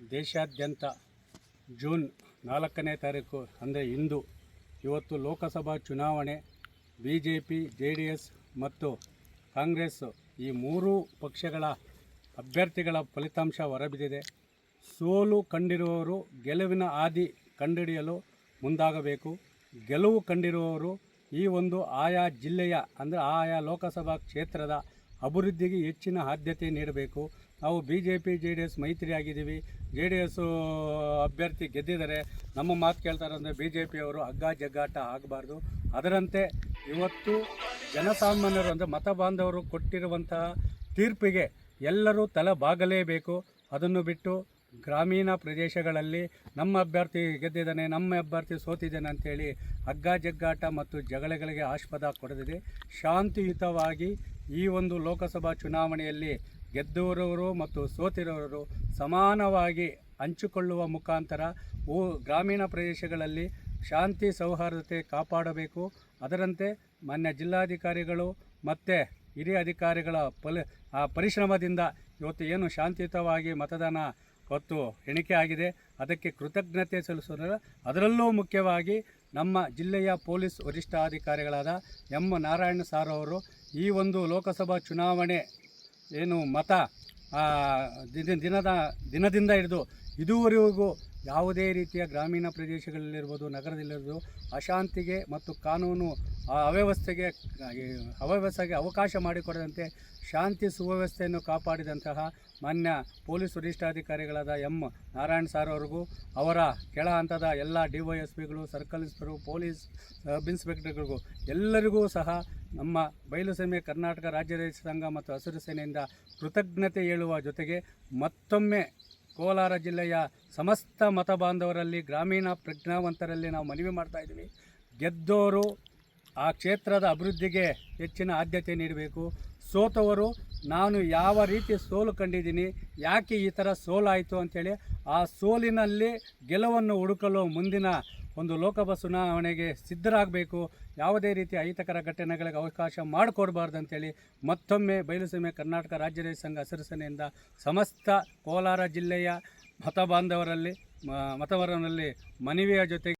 ದೇಶಾದ್ಯಂತ ಜೂನ್ ನಾಲ್ಕನೇ ತಾರೀಕು, ಅಂದರೆ ಇಂದು, ಇವತ್ತು ಲೋಕಸಭಾ ಚುನಾವಣೆ B J P J D S ಮತ್ತು ಕಾಂಗ್ರೆಸ್ ಈ ಮೂರೂ ಪಕ್ಷಗಳ ಅಭ್ಯರ್ಥಿಗಳ ಫಲಿತಾಂಶ ಹೊರಬಿದ್ದಿದೆ. ಸೋಲು ಕಂಡಿರುವವರು ಗೆಲುವಿನ ಹಾದಿ ಕಂಡುಹಿಡಿಯಲು ಮುಂದಾಗಬೇಕು. ಗೆಲುವು ಕಂಡಿರುವವರು ಈ ಒಂದು ಆಯಾ ಜಿಲ್ಲೆಯ, ಅಂದರೆ ಆಯಾ ಲೋಕಸಭಾ ಕ್ಷೇತ್ರದ ಅಭಿವೃದ್ಧಿಗೆ ಹೆಚ್ಚಿನ ಆದ್ಯತೆ ನೀಡಬೇಕು. ನಾವು B J P J D S ಮೈತ್ರಿ ಆಗಿದ್ದೀವಿ ಜೆ ಡಿ ಎಸ್ಸು ಅಭ್ಯರ್ಥಿ ಗೆದ್ದಿದ್ದಾರೆ. ನಮ್ಮ ಮಾತು ಕೇಳ್ತಾರೆ ಅಂದರೆ ಬಿ ಜೆ ಪಿಯವರು ಹಗ್ಗ ಜಗ್ಗಾಟ ಆಗಬಾರ್ದು. ಅದರಂತೆ ಇವತ್ತು ಜನಸಾಮಾನ್ಯರು ಅಂದರೆ ಮತ ಬಾಂಧವರು ಕೊಟ್ಟಿರುವಂತಹ ತೀರ್ಪಿಗೆ ಎಲ್ಲರೂ ತಲೆ ಬಾಗಲೇಬೇಕು. ಅದನ್ನು ಬಿಟ್ಟು ಗ್ರಾಮೀಣ ಪ್ರದೇಶಗಳಲ್ಲಿ ನಮ್ಮ ಅಭ್ಯರ್ಥಿ ಗೆದ್ದಿದ್ದಾನೆ, ನಮ್ಮ ಅಭ್ಯರ್ಥಿ ಸೋತಿದ್ದಾನೆ ಅಂತೇಳಿ ಹಗ್ಗ ಜಗ್ಗಾಟ ಮತ್ತು ಜಗಳಗಳಿಗೆ ಆಸ್ಪದ ಕೊಡದಿದೆ. ಶಾಂತಿಯುತವಾಗಿ ಈ ಒಂದು ಲೋಕಸಭಾ ಚುನಾವಣೆಯಲ್ಲಿ ಗೆದ್ದವರವರು ಮತ್ತು ಸೋತಿರೋರು ಸಮಾನವಾಗಿ ಹಂಚಿಕೊಳ್ಳುವ ಮುಖಾಂತರ ಊ ಗ್ರಾಮೀಣ ಪ್ರದೇಶಗಳಲ್ಲಿ ಶಾಂತಿ ಸೌಹಾರ್ದತೆ ಕಾಪಾಡಬೇಕು. ಅದರಂತೆ ಮಾನ್ಯ ಜಿಲ್ಲಾಧಿಕಾರಿಗಳು ಮತ್ತು ಹಿರಿಯ ಅಧಿಕಾರಿಗಳ ಪಲ ಪರಿಶ್ರಮದಿಂದ ಇವತ್ತು ಏನು ಶಾಂತಿಯುತವಾಗಿ ಮತದಾನ ಹೊತ್ತು ಎಣಿಕೆ ಆಗಿದೆ. ಅದಕ್ಕೆ ಕೃತಜ್ಞತೆ ಸಲ್ಲಿಸೋದ್ರ ಅದರಲ್ಲೂ ಮುಖ್ಯವಾಗಿ ನಮ್ಮ ಜಿಲ್ಲೆಯ ಪೊಲೀಸ್ ವರಿಷ್ಠಾಧಿಕಾರಿಗಳಾದ ಎಂ ನಾರಾಯಣ ಸಾರ್ ಅವರು ಈ ಒಂದು ಲೋಕಸಭಾ ಚುನಾವಣೆ ಏನು ಮತ ದಿನದ, ದಿನದಿಂದ ಹಿಡಿದು ಇದುವರೆಗೂ ಯಾವುದೇ ರೀತಿಯ ಗ್ರಾಮೀಣ ಪ್ರದೇಶಗಳಲ್ಲಿರ್ಬೋದು, ನಗರದಲ್ಲಿರ್ಬೋದು, ಅಶಾಂತಿಗೆ ಮತ್ತು ಕಾನೂನು ಅವ್ಯವಸ್ಥೆಗೆ ಅವ್ಯವಸ್ಥೆಗೆ ಅವಕಾಶ ಮಾಡಿಕೊಡದಂತೆ ಶಾಂತಿ ಸುವ್ಯವಸ್ಥೆಯನ್ನು ಕಾಪಾಡಿದಂತಹ ಮಾನ್ಯ ಪೊಲೀಸ್ ವರಿಷ್ಠಾಧಿಕಾರಿಗಳಾದ ಎಂ. ನಾರಾಯಣ್ ಸಾರ್ ಅವರಿಗೂ, ಅವರ ಕೆಳ ಹಂತದ ಎಲ್ಲ ಡಿ ವೈ ಎಸ್ ಪಿಗಳು ಸರ್ಕಲ್ ಇನ್ಸ್ಪೆಕ್ಟರ್, ಪೊಲೀಸ್ ಸಬ್ ಇನ್ಸ್ಪೆಕ್ಟರ್ಗಳಿಗೂ ಎಲ್ಲರಿಗೂ ಸಹ ನಮ್ಮ ಬಯಲುಸೀಮೆ ಕರ್ನಾಟಕ ರಾಜ್ಯ ರೈತ ಸಂಘ ಮತ್ತು ಹಸಿರು ಸೇನೆಯಿಂದ ಕೃತಜ್ಞತೆ ಹೇಳುವ ಜೊತೆಗೆ ಮತ್ತೊಮ್ಮೆ ಕೋಲಾರ ಜಿಲ್ಲೆಯ ಸಮಸ್ತ ಮತ ಬಾಂಧವರಲ್ಲಿ ಗ್ರಾಮೀಣ ಪ್ರಜ್ಞಾವಂತರಲ್ಲಿ ನಾವು ಮನವಿ ಮಾಡ್ತಾ ಇದ್ದೀವಿ. ಗೆದ್ದೋರು ಆ ಕ್ಷೇತ್ರದ ಅಭಿವೃದ್ಧಿಗೆ ಹೆಚ್ಚಿನ ಆದ್ಯತೆ ನೀಡಬೇಕು. ಸೋತವರು ನಾನು ಯಾವ ರೀತಿ ಸೋಲು ಕಂಡಿದ್ದೀನಿ, ಯಾಕೆ ಈ ಥರ ಸೋಲಾಯಿತು ಅಂಥೇಳಿ ಆ ಸೋಲಿನಲ್ಲಿ ಗೆಲುವನ್ನು ಹುಡುಕಲು ಮುಂದಿನ ಒಂದು ಲೋಕಸಭಾ ಚುನಾವಣೆಗೆ ಸಿದ್ಧರಾಗಬೇಕು, ಯಾವುದೇ ರೀತಿ ಅಹಿತಕರ ಘಟನೆಗಳಿಗೆ ಅವಕಾಶ ಮಾಡಿಕೊಡಬಾರ್ದು ಅಂತೇಳಿ ಮತ್ತೊಮ್ಮೆ ಬಯಲುಸೀಮೆ ಕರ್ನಾಟಕ ರಾಜ್ಯ ರೈತ ಸಂಘ ಹಸಿರು ಸೇನೆಯಿಂದ ಸಮಸ್ತ ಕೋಲಾರ ಜಿಲ್ಲೆಯ ಮತ ಬಾಂಧವರಲ್ಲಿ ಮತವರನಲ್ಲಿ ಮನವಿಯ ಜೊತೆಗೆ